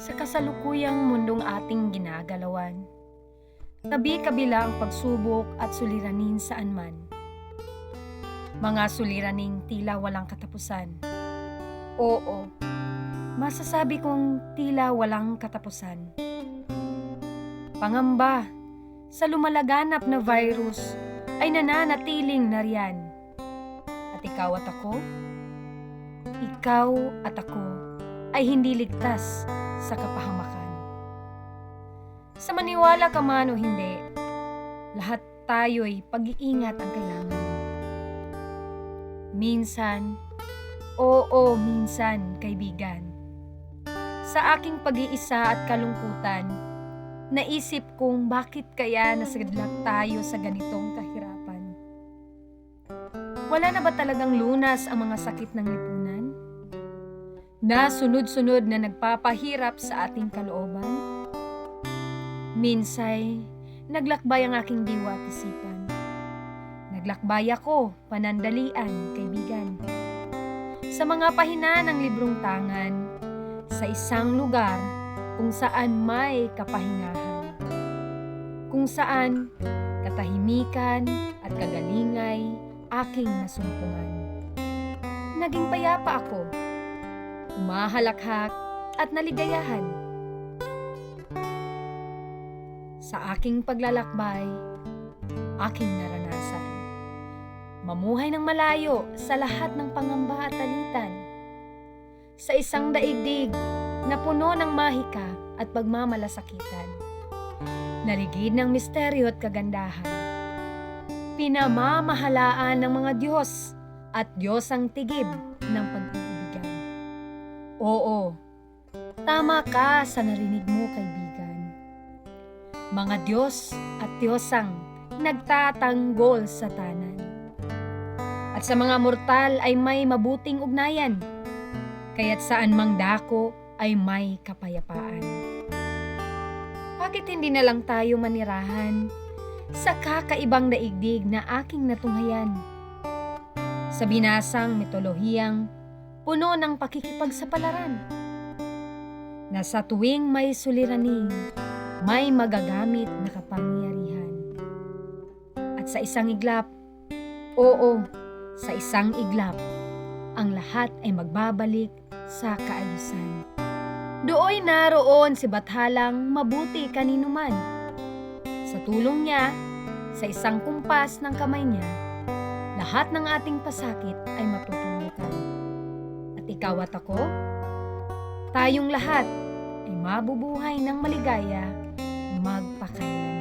sa kasalukuyang mundong ating ginagalawan. Tabi-kabila ang pagsubok at suliranin saan man. Mga suliraning tila walang katapusan. Oo, masasabi kong tila walang katapusan. Pangamba sa lumalaganap na virus ay nananatiling nariyan. At ikaw at ako, ikaw at ako ay hindi ligtas sa kapahamakan. Sa maniwala ka man o hindi, lahat tayo'y pag-iingat ang kailangan. Minsan, oo minsan, kaibigan. Sa aking pag-iisa at kalungkutan, naisip kong bakit kaya nasadlak tayo sa ganitong kahirapan. Wala na ba talagang lunas ang mga sakit ng lipunan? Na sunod-sunod na nagpapahirap sa ating kalooban? Minsay, naglakbay ang aking diwa at isipan. Naglakbay ako, panandalian, kaibigan. Sa mga pahina ng librong tangan, sa isang lugar kung saan may kapahingahan. Kung saan katahimikan at kagalingay aking nasumpungan. Naging payapa ako, umahalakhak at naligayahan. Sa aking paglalakbay, aking naranasan. Mamuhay ng malayo sa lahat ng pangamba at alitan. Sa isang daigdig na puno ng mahika at pagmamalasakitan. Naligid ng misteryo at kagandahan. Pinamamahalaan ng mga Diyos at Diyos ang tigib ng pag-iibigan. Oo, tama ka sa narinig mo kaibigan. Mga Diyos at Diyosang nagtatanggol sa tanan. At sa mga mortal ay may mabuting ugnayan, kaya't saan mang dako ay may kapayapaan. Bakit hindi na lang tayo manirahan sa kakaibang daigdig na aking natunghayan? Sa binasang mitolohiyang puno ng pakikipagsapalaran. Na sa tuwing may suliraning, may magagamit na kapangyarihan. At sa isang iglap, oo, sa isang iglap, ang lahat ay magbabalik sa kaayusan. Dooy naroon si Bathalang mabuti kanino man. Sa tulong niya, sa isang kumpas ng kamay niya, lahat ng ating pasakit ay matutulukan. Ikaw at ako, tayong lahat ay mabubuhay ng maligaya magpakailanman.